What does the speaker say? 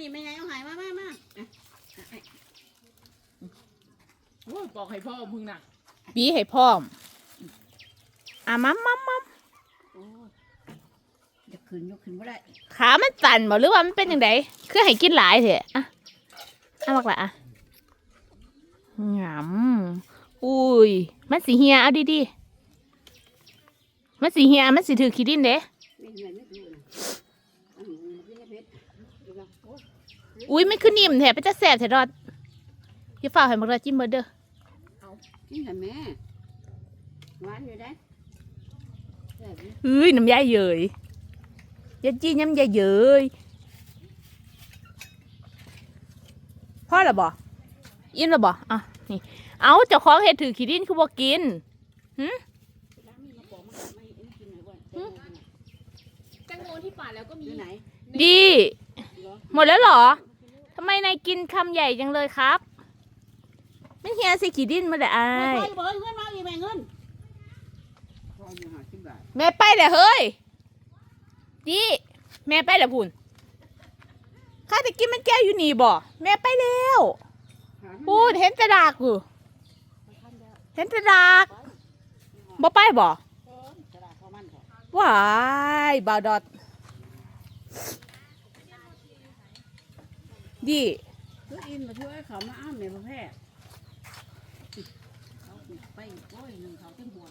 นี่ไม่ไงเอาหายมามามาอะอะอะโอ้ยบอกให้พ่อมึงน่ะบีให้พร้อมอะมัมมัมมัมโอ้ยจะขึ้นยกขึ้นบ่ได้ขามันสั่นบ่หรือว่ามันเป็นยังไงคือให้กินหลายเถอะอะเอาบักละอะงำอุ้ยมันสีเฮียเอาดีๆมันสีเฮียมันสีถือขี้ดินเด้ ไม่เห็นไม่ดู อ้ยอุ้ยมันคือนิ่มแถบเป็นจะแสบแถรอดอย่าฝ่าให้บักละจิ้มเบอร์เด้อกินแต่แม่หวานอยู่ได้แซ่บอยู่เฮ้ยน้ำยายเยยอยาจี้น้ำยายเยยพ่อหรอบ่อินหรอบ่อะนี่เอาเจ้าของเห็ดถือขี้ดินคือบ่กินล้างมีมาปอกมาไม่ไม่กินหน่อยว่าแตงโมอยู่ไหนแตงโมที่ป่าแล้วก็มีอยู่ไหนดีเหรอหมดแล้วเหรอทำไมนายกินคำใหญ่จังเลยครับไม่เฮียสิขี้ดินมาแต่อายไปบอกเงินมาอีกแม่เงินพ่ออยู่หาสิบบาทแม่ไปแล้วเฮ้ยดีแม่ไปแล้วพุ่นข้าจะกินมันแก้วอยู่นี่บ่แม่ไปแล้วหาพูดเห็นแต่ดากอยู่เห็นแต่ดากบ่ไปบ่กระดาษพอมันเถอะว้ายบาวดอด ดีเพื่ออินมาช่วยเขามาอ้ามแม่ประเภทเขาไปโอ้ยหนึ่งเขาเต็มหัว